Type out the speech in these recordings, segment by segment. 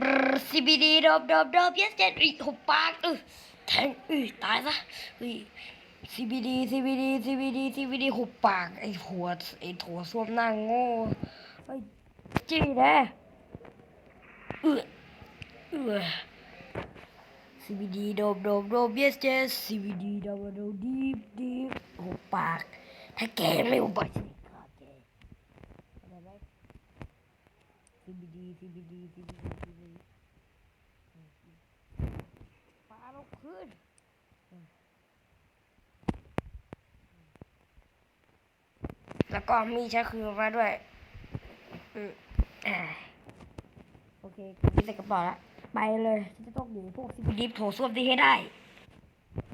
บรซีบีดีดอบดอบดอบเยสเจ็ดอีหุบปากเออแทงออตายซะเฮ้ยซีบีดีซีบีดีซีบีดีซีบีดีหุบปากไอหัวไอ้ถั่วส้วมหน้าโง่ไอจี้แน่เออเออ CBD โดบโดบโดบ yes yes CBD โดบโดบดีบดีบหุบปาก ถ้าแกไม่หุบปากฉันจะฆ่าแกเข้าใจไหม CBD CBD CBD CBD ปาเรา ขึ้นแล้วก็มีชักคือมาด้วยอืมอ่าโอเคพี่ใส่กระเป๋าละไปเลยฉันจะต้องหนีพวกซิบิดิฟโถส้วมที่ให้ได้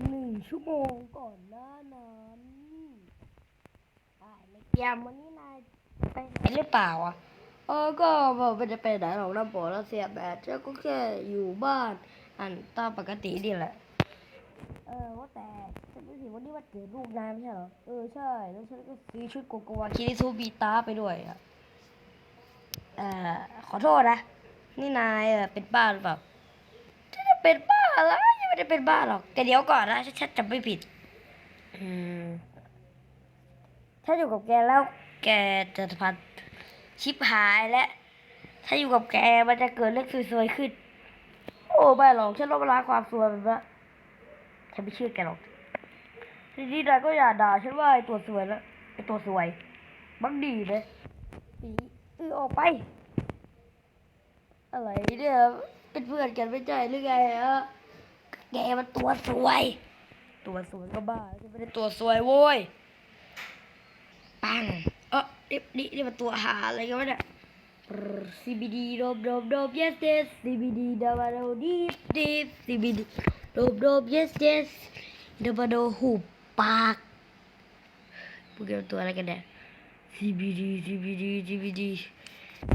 หนึ่งชั่วโมงก่อนหน้านั้นได้เลยเตรียมวันนี้นายไปไหนหรือเปล่าอะเออก็ไม่ได้ไปไหนหรอกนะบอกแล้วเสียแบตฉันก็แค่อยู่บ้าน อันตามปกตินี่แหละ เออว่าแต่ฉันรู้สึกวันนี้วันเกิดลูกนายไม่ใช่เหรอ เออใช่ แล้วฉันก็ซื้อชุดโกโกวาคิริซูบีตาไปด้วยอะเอ่อขอโทษนะ นี่นายเป็นบ้าหรือเปล่าฉันจะเป็นบ้าอะไรยังไม่ได้เป็นบ้าหรอก แต่เดี๋ยวก่อนนะฉันจำไม่ผิด อืมถ้าอยู่กับแกแล้วแกจะพันชิบหายและ ถ้าอยู่กับแกมันจะเกิดเรื่องซวยๆขึ้น โอ้ไม่หรอกฉันลบล้างความซวยมันละฉันไม่เชื่อแกหรอกทีนี้นายก็อย่าด่าฉันว่าไอตัวซวยแล้วไอตัวซวยบังดีเลยอีเออออกไป อะไรเนี่ยเป็นเพื่อนกันไม่ใช่หรือไงอะแกมันตัวสวย ตัวสวยก็บ้าจะไม่ได้ตัวสวยโว้ยปังเออนี่นี่นี่มันตัวหาอะไรกันวะเนี่ย CBD โดบโดบโดบ yes yes CBD ดาบาโดดีบดีบ CBD โดบโดบ yes yes ดาบาโดหูปากพวกแกเป็นตัวอะไรกันเนี่ย CBD CBD CBD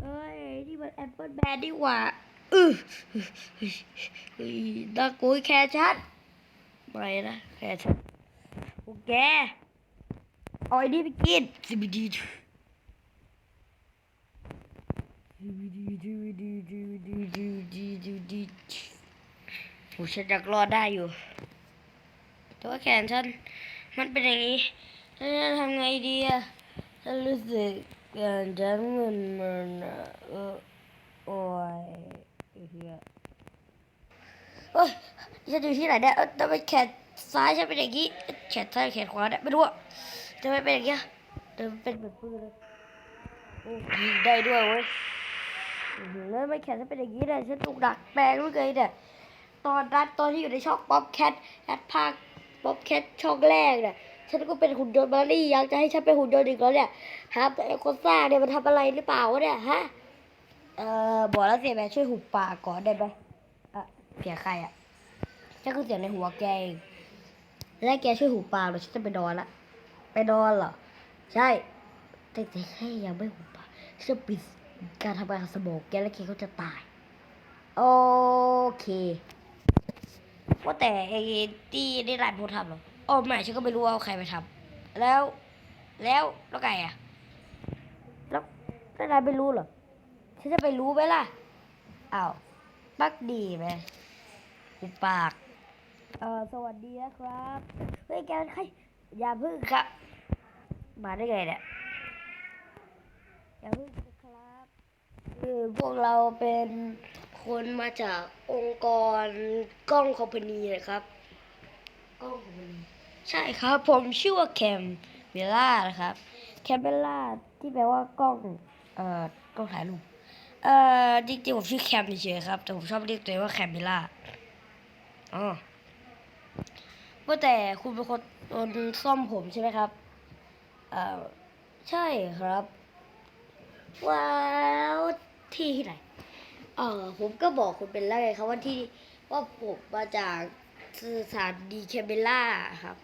เฮ้ยนี่มันแอปเปิลแบนดีกว่าอือเฮ้ยน่ากลัวแคชัดไม่นะแคชัดโอเคเอาไอ้นี่ไปกิน CBD CBD CBD CBD CBD CBD โอ้ฉันอยากรอดได้อยู่ แต่ว่าแขนฉัน มันเป็นอย่างนี้ฉันจะทำไงดีอะฉันรู้สึกแขนฉันมันมันอะเออโอ้ยไอ้เฮียเอ้ยฉันอยู่ที่ไหนเนี่ยเอ้ยทำไมแขนซ้ายฉันเป็นอย่างนี้ แขนซ้ายแขนขวาเนี่ยไม่รู้อะทำไมเป็นอย่างเงี้ยทำไมเป็นแบบปืนเลยโอ้ยได้ด้วยเว้ย อื้อหือแล้วไม่แขนฉันเป็นอย่างนี้เนี่ยฉันถูกดักแปลงรู้เลยเนี่ยตอนนั้นตอนที่อยู่ในช่องป๊อปแคทแอดภาคป๊อปแคทช่องแรกเนี่ยฉันก็เป็นหุ่นยนต์มารี่ยังจะให้ฉันเป็นหุ่นยนต์อีกแล้วเนี่ยครับแต่ไอ้คนสร้างเนี่ยมันทำอะไรหรือเปล่าวะเนี่ยฮะเออบอกแล้วเสียแม่ช่วยหุบปากก่อนได้ไหมอะเสียงใครอะฉันคือเสียงในหัวแกเองแล้วแกช่วยหุบปากเดี๋ยวฉันจะไปนอนละไปนอนเหรอใช่แต่แต่แค่ยังไม่หุบปากฉันจะปิด การทำงานของสมองแกแล้วแกก็จะตาย โอเค ว่าแต่ไอ้ที่ได้ร้านพูดทำเหรอโอ้ไม่ฉันก็ไม่รู้ว่าใครไปทำแล้ว แล้วแล้วไงอะแล้วแล้วนายไม่รู้เหรอฉันจะไปรู้ไหมล่ะอ้าวปักดีไหมอุปากเออสวัสดีนะครับเฮ้ยแกเป็นใครอย่าพึ่งครับ มาได้ไงเนี่ยอย่าพึ่งนะครับ คือพวกเราเป็นคนมาจากองค์กรกล้องคอมพานีนะครับกล้องคอมพานีใช่ครับ ผมชื่อว่าแคมเบลล่านะครับแคมเบลล่าที่แปลว่ากล้องเอ่อกล้องถ่ายรูปเอ่อจริงๆผมชื่อแคมเฉยๆครับแต่ผมชอบเรียกตัวเองว่าแคมเบล่าอ๋อว่าแต่คุณเป็นคนซ่อมผมใช่ไหมครับเอ่อใช่ครับว้าว ที่ไหน เออผมก็บอกคุณเป็นแล้วไงครับว่าที่ว่าผมมาจากสถานีแคเบล่าครับ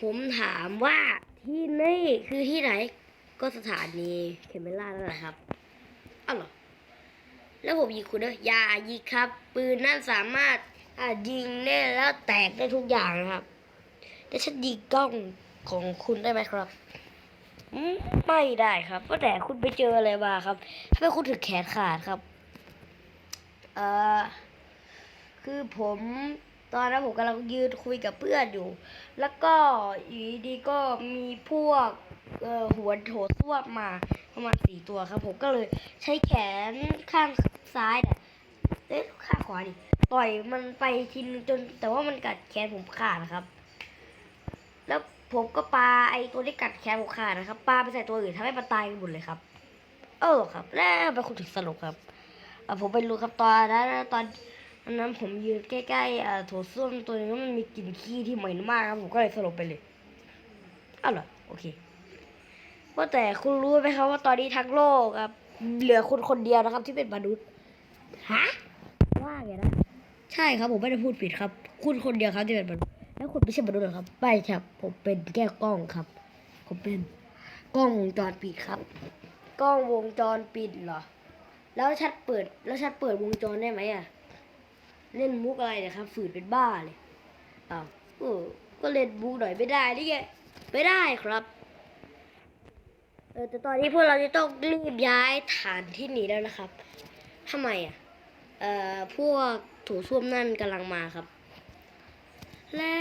ผมถามว่าที่นี่คือที่ไหน ก็สถานีแคเบล่านั่นแหละครับอ้าวเหรอแล้วผมยิงคุณเนอะอย่ายิงครับ ปืนนั่นสามารถอ่ายิงได้แล้วแตกได้ทุกอย่างนะครับแต่ฉันยิงกล้องของคุณได้ไหมครับ ไม่ได้ครับว่าแต่คุณไปเจออะไรมาครับทำไมคุณถึงแขนขาดครับ เอ่อ คือผมตอนนั้นผมกำลังยืนคุยกับเพื่อนอยู่ แล้วก็อยู่ดีก็มีพวกเอ่อหัวโถส้วมมาประมาณสี่ตัวครับ ผมก็เลยใช้แขนข้างซ้ายเนี่ยเอ๊ะข้างขวาดิต่อยมันไปทีนึงจนแต่ว่ามันกัดแขนผมขาดนะครับ ผมก็ปาไอตัวที่กัดแขนผมขาดนะครับปาไปใส่ตัวอื่นทำให้มันตายกันหมดเลยครับ เออครับ แล้วเป็นคนถึงสลบครับผมไปรู้ครับตอนนั้นตอนนั้นผมยืนใกล้ๆเอ่อโถส้วมตัวนึงแล้วมันมีกลิ่นขี้ที่เหม็นมากครับผมก็เลยสลบไปเลยเอาเหรอโอเคว่าแต่คุณรู้ไหมครับว่าตอนนี้ทั้งโลกครับเหลือคุณคนเดียวนะครับ ที่เป็นมนุษย์ฮะว่าไงนะใช่ครับผมไม่ได้พูดผิดครับ คุณคนเดียวครับที่เป็นมนุษย์ แล้วคุณไม่ใช่มนุษย์เหรอครับไม่ครับ ผมเป็นแค่กล้องครับ ผมเป็นกล้องวงจรปิดครับ กล้องวงจรปิดเหรอ แล้วชัดเปิด แล้วชัดเปิดวงจรได้ไหมอะ เล่นมุกอะไรเนี่ยครับ ฝืนเป็นบ้าเลยอ้าวเอก็เล่นมุกหน่อยไม่ได้นี่ไงไม่ได้ครับเออแต่ตอนนี้พวกเราจะต้องรีบย้ายฐานที่หนีแล้วนะครับทำไมอะ เอ่อ พวกถูส้วมนั่นกำลังมาครับ และ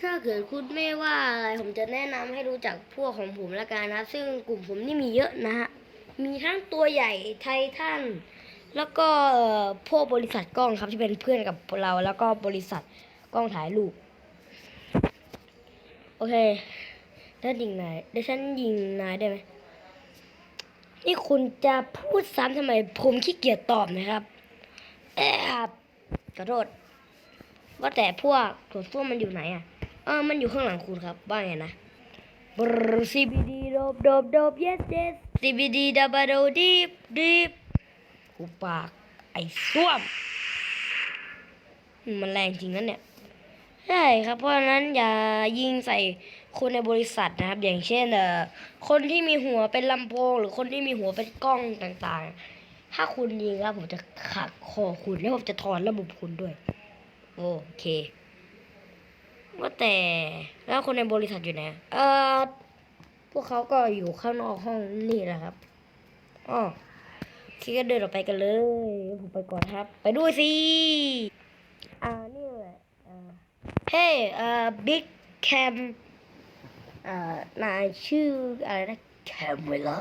ถ้าเกิดคุณไม่ว่าอะไรผมจะแนะนำให้รู้จักพวกของผมละกันนะ ซึ่งกลุ่มผมนี่มีเยอะนะฮะ มีทั้งตัวใหญ่ไททันแล้วก็พวกบริษัทกล้องครับที่เป็นเพื่อนกับเรา แล้วก็บริษัทกล้องถ่ายรูป โอเคได้ยิงนายได้ฉันยิงนายได้ไหมนี่คุณจะพูดซ้ำทำไม ผมขี้เกียจตอบนะครับแอบขอโทษว่าแต่พวกถั่วส้วมมันอยู่ไหนอะ ออมันอยู่ข้างหลังคุณครับว่าไงนะบร CBD โดบโดบโดบ yes yes CBD ดับโดดีบดีบหูปากไอ้ส้วม มันแรงจริงนั่นเนี่ยใช่ครับเพราะฉะนั้นอย่ายิงใส่คนในบริษัทนะครับ อย่างเช่นเอ่อคนที่มีหัวเป็นลำโพง หรือคนที่มีหัวเป็นกล้องต่างๆ ถ้าคุณยิงแล้วผมจะขัดคอคุณแล้วผมจะถอนระบบคุณด้วย โอเค ว่าแต่แล้วคนในบริษัทอยู่ไหนเออพวกเขาก็อยู่ข้างนอกห้องนี่แหละครับอ๋อคิดก็เดินออกไปกันเลย ผมไปก่อนครับ ไปด้วยสิ อ่า นี่แหละเฮ้เอ่อบิ๊กแคมอ่านายชื่ออะไรนะแคมเวล่า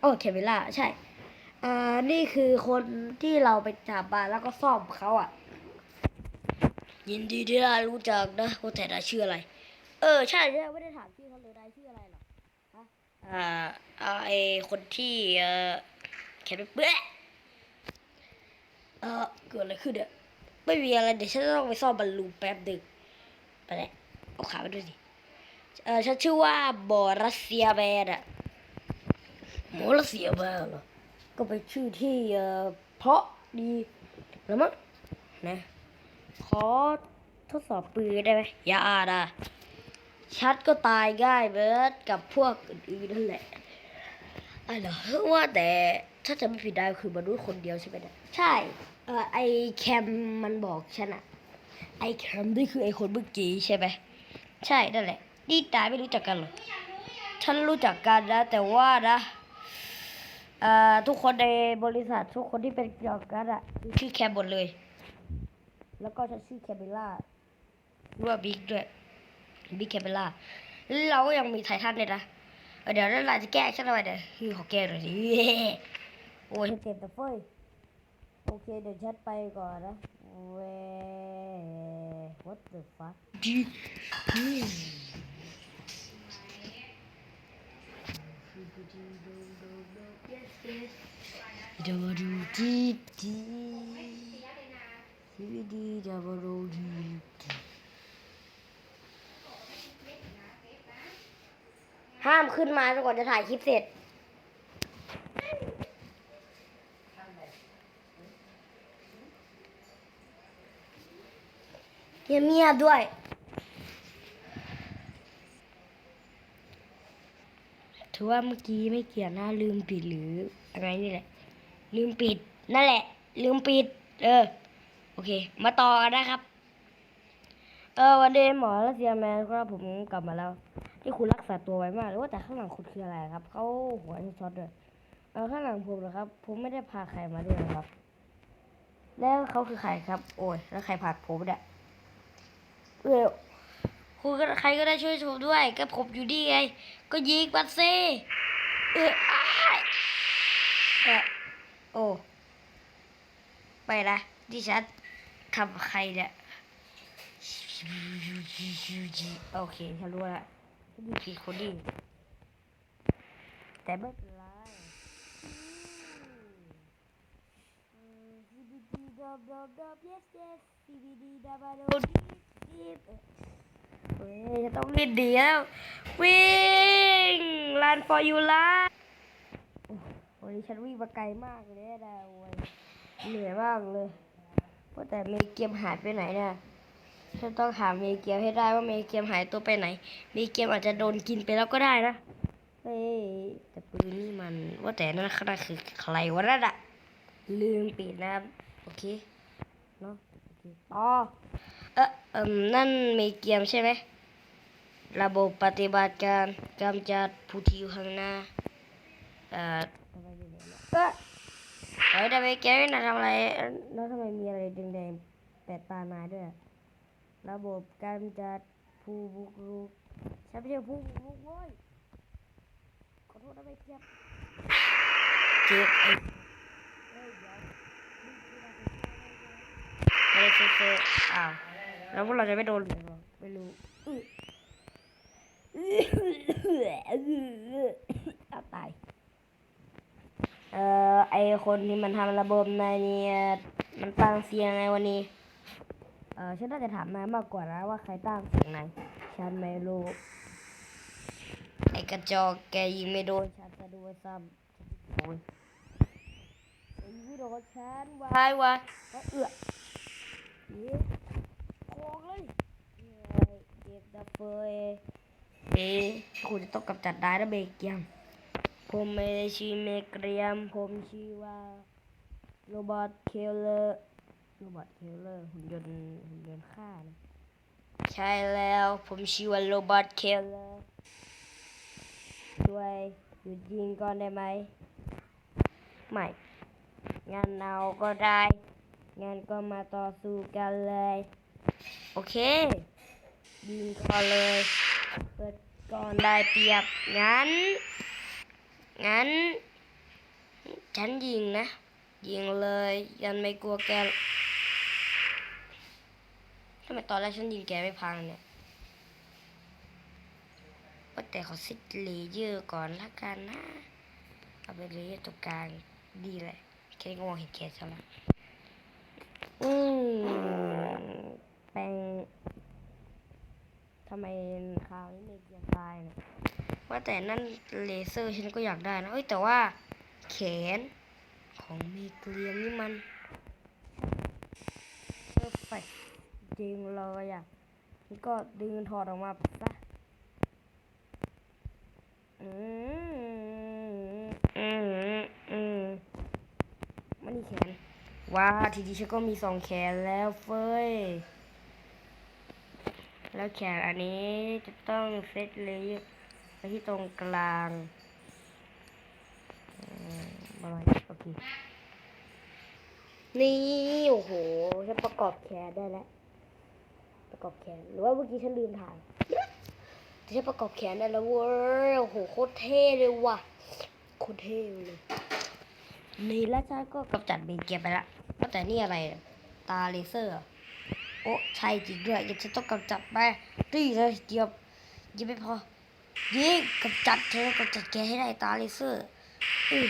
โอ้แคมเวล่าใช่ อ่า นี่คือคนที่เราไปจับมาแล้วก็ซ่อมเขาอะ ยินดีที่ได้รู้จักนะว่าแต่นายชื่ออะไร เออ ใช่ใช่ไม่ได้ถามชื่อเขาเลยนายชื่ออะไรหรอฮะอ่าเอาไอคนที่เอ่อแค่ไปเปื้อเออเกิดอะไรขึ้นเนี่ยไม่มีอะไรเดี๋ยวฉันต้องไปซ่อมบอลลูนแป๊บดึกไปแหละเอาขาไปด้วยสิเออฉันชื่อว่าบอรัสเซียแบนอะบอรัสเซียแบนเหรอก็เป็นชื่อที่เออเพราะดีแล้วมั้งนะ ขอทดสอบปืนได้ไหมอย่าอ่านอะชัดก็ตายง่ายเบิร์ดกับพวกอื่นๆนั่นแหละอะเหรอว่าแต่ถ้าจะไม่ผิดได้คือมนุษย์คนเดียวใช่ไหมเนี่ยใช่เออไอแคมมันบอกฉันอะไอแคมนี่คือไอคนเมื่อกี้ใช่ไหมใช่นั่นแหละนี่ตายไม่รู้จักกันเหรอฉันรู้จักกันนะ แต่ว่านะเอ่อทุกคนในบริษัททุกคนที่เป็นเกี่ยวกันอะชื่อแคมหมดเลย แล้วก็ฉันชื่อแคมเบล่ารู้ว่าบิ๊กด้วยบิ๊กแคมเบล่าแล้วเราก็ยังมีไททันเลยนะเออเดี๋ยวนั่นเราจะแก้ฉันหน่อยเดี๋ยวคือขอแก้หน่อยดิโอ้ยฉันเจ็บแต่เฟ้ยโอเคเดี๋ยวฉันไปก่อนนะเว้ what the fuck ดีดับดูดี ดีดีดีดับดูดีดีห้ามขึ้นมาจนกว่าจะถ่ายคลิปเสร็จ เงียบเงียบๆด้วย ถือว่าเมื่อกี้ไม่เกี่ยวนะลืมปิดหรืออะไรนี่แหละ ลืมปิด นั่นแหละ ลืมปิด เออ โอเค มาต่อกันนะครับ เออวันเดย์หมอรัสเซียแมนครับผมกลับมาแล้ว ที่คุณรักษาตัวไว้มากเลยว่าแต่ข้างหลังคุณคืออะไรครับเขาหัวช็อตด้วยเออข้างหลังผมนะครับ ผมไม่ได้พาใครมาด้วยนะครับ แล้วเขาคือใครครับ โอ้ยแล้วใครผลักผมเนี่ยเออคุณใครก็ได้ช่วยผมด้วย ก็ผมอยู่ดีไง ก็ยิงบัตเซ่เอออ้ายเออโอ้ ไปละดิฉัน ทำใครเนี่ยโอเคฉันรู้ละนมีผิดคนดีแต่ไม่เป็นไร CBD dub dub dub yes yes CBD dub dub deep deep เฮ้ยจะต้องรีบดีแล้ว วิ่ง run for you run โอ้ยฉันวิ่งมาไกลมากเลยนะโอ้ยเหนื่อยมากเลย ว่าแต่เมเกมหายไปไหนเนี่ยฉันต้องหาเมเกมให้ได้ว่าเมเกมหายตัวไปไหน เมเกมอาจจะโดนกินไปแล้วก็ได้นะเฮ้ยแต่ปืนนี่มันว่าแต่นั่นขนาดคือใครวะนั่นอะลืมปิดนะครับโอเคเนาะอเอ่อเออเอ่มนั่นเมเกมใช่ไหมระบบปฏิบัติการกำจัดผู้ที่อยู่ข้างหน้าเอ่อ เนี่ยเออเฮ้ยแต่เมเกมนะทำอะไรเอ้ยแล้วทำไมมีอะไรแดงๆแปดตานายด้วยอะระบบกำจัดผู้บุกรุกฉันไม่ใช่ผู้บุกรุกเว้ยขอโทษนะไม่เทียบเจ็บไอ้เฮ้ยเดี๋ยวไม่ได้เซ่อ้าวแล้วพวกเราจะไม่โดนหรือเปล่าไม่รู้อื้อเอาตาย เอ่อ ไอคนที่มันทำระบบนายเนี่ยมันตั้งเสียงไงวันนี้ เออฉันน่าจะถามนายมากกว่านะว่าใครตั้งเสียงนายฉันไม่รู้ไอกระจอกแกยิงไม่โดนฉันจะดูไว้ซ้ำโอ้ยไอ้ยิงไม่โดนฉันวายวายเอือเอ๊ะโกงเลยเอ้ยเก็บดับเฟยเอ๊ะคุณจะต้องกำจัดได้นะเบเกียม ผมไม่ได้ชื่อเมกเรียม ผมชื่อว่าโรบอทเคลเลอร์โรบอทเคลเลอร์หุ่นยนต์หุ่นยนต์ฆ่านะใช่แล้วผมชื่อว่าโรบอทเคลเลอร์ช่วยหยุดยิงก่อนได้ไหมไม่งั้นเอาก็ได้งั้นก็มาต่อสู้กันเลย โอเค ยิงก่อนเลย เปิดก่อนได้เปรียบงั้น งั้น ฉันยิงนะ ยิงเลย ยันไม่กลัวแกทำไมตอนแรกฉันยิงแกไม่พังเนี่ยว่าแต่ขอซิดเลเยอร์ก่อนละกันนะ เอาไปเลเยอร์ตรงกลางดีเลยแค่นี้ก็มองเห็นแค่ใช่ไหมอืมแปลงทำไมคราวนี้เมเกียนตายเนี่ย ว่าแต่นั่นเลเซอร์ฉันก็อยากได้นะเอ้ยแต่ว่าแขนของเมเกลียมนี่มันเพอร์เฟกจริงเลยอะนี่ก็ดึงถอดออกมาซะอืมอืมอืมมันนี่แขนว้าทีนี้ฉันก็มีสองแขนแล้วเฟ้ย แล้วแขนอันนี้จะต้องเซตเลย ที่ตรงกลางอืมอะไรโอเคนี่โอ้โหฉันประกอบแขนได้แล้วประกอบแขนหรือว่าเมื่อกี้ฉันลืมถ่ายแต่ฉันประกอบแขนได้แล้วเว้ยโอ้โหโคตรเท่เลยว่ะโคตรเท่เลยนี่แล้วฉันก็กำจัดเบเกียไปละว่าแต่นี่อะไรเนี่ยตาเลเซอร์เหรอโอ้ใช่จริงด้วยยังจะต้องกำจัดไปตีเลยเดียวยังไม่พอ ยิงกำจัดเธอกำจัดแกให้ได้ตาเลเซอร์อือ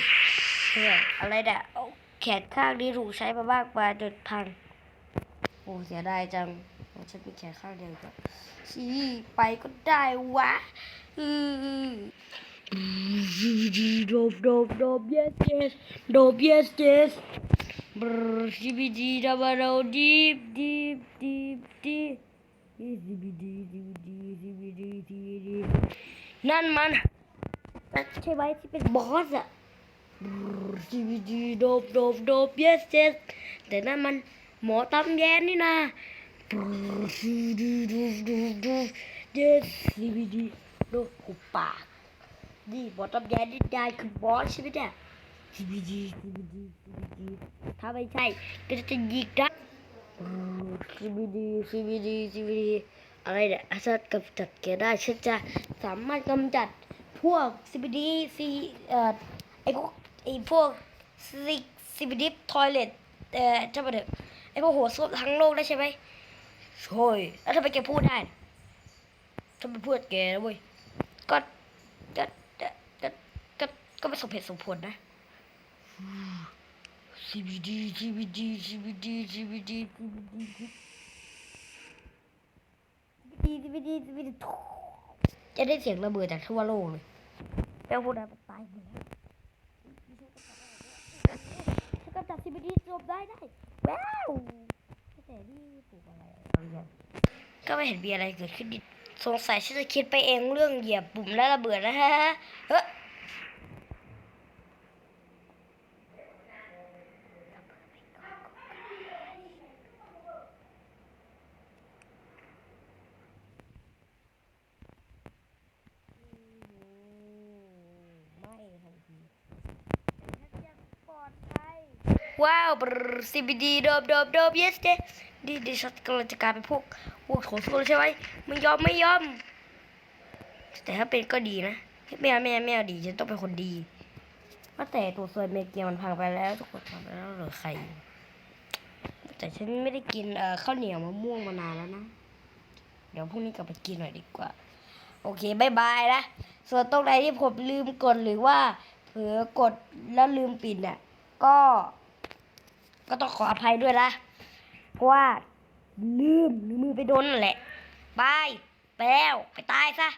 เพื่ออะไรเนี่ยเอาแขนข้างนี้ถูกใช้มามากกว่าจนพังโอ้เสียดายจังฉันมีแขนข้างเดียวก็ชี้ไปก็ได้วะอือโดบโดบโดบ yes yes โดบ yes yes บรซีบีดีดับเบิลดีบดีบดีบดีบ ดีซีบีดีซีบีดีซีบีดีนั่นมันใช่ไหมที่เป็นบอสอะซีบีดีโดบโดบโดบ yes yes แต่นั่นมันหมอตำแยนนี่นะซีดีดูดูดู yes ซีบีดีโดบหุบปากนี่หมอตำแยนนี่ได้คือบอสใช่ไหมเนี่ย CBD CBD CBD ถ้าไม่ใช่ก็จะยิง นะอืม CBD CBD CBD อะไรเนี่ยถ้ากำจัดแกได้ฉันจะสามารถกำจัดพวก CBD C เอ่อไอพวกไอพวก CBD toilet เอ่อจะมาเถอะไอพวกหัวส้วมทั้งโลกได้ใช่ไหมใช่แล้วทำไมแกพูดได้ทำไมพูดแกนะเว้ยก็ก็ก็ก็ก็ก็ไม่สมเหตุสมผลนะ CBD CBD CBD CBD CBD CBD CBD จะได้เสียงระเบิดจากทั่วโลกเลยแปลว่าได้ตายหมดแล้วถ้กำจัด CBD จบได้ได้ว้าวแต่นี่ปลูกอะไรก็ไม่เห็นมีอะไรเกิดขึ้นดิสงสัยฉันจะคิดไปเองเรื่องเหยียบปุ่มและระเบิดนะฮะเฮ้ย CBD โดบโดบโดบ yes เดดีดีชัดกำลังจะกลายเป็นพวกพวกโถส้วมใช่ไหมไม่ยอมไม่ยอม แต่ถ้าเป็นก็ดีนะไม่เอาไม่เอาไม่เอาดีฉันต้องเป็นคนดีว่าแต่ตัวส่วนเมเกียมันพังไปแล้วทุกคนพังไปแล้วเหลือใครแต่ฉันไม่ได้กินเอ่อข้าวเหนียวมะม่วงมานานแล้วนะ เดี๋ยวพรุ่งนี้กลับไปกินหน่อยดีกว่า โอเคบายบายนะ ส่วนตรงไหนที่ผมลืมกดหรือว่าเผลอกดแล้วลืมปิดเนี่ยก็ ก็ต้องขออภัยด้วยนะเพราะว่าลืมหรือมือไปโดนนั่นแหละ ไป ไปแล้ว ไปตายซะ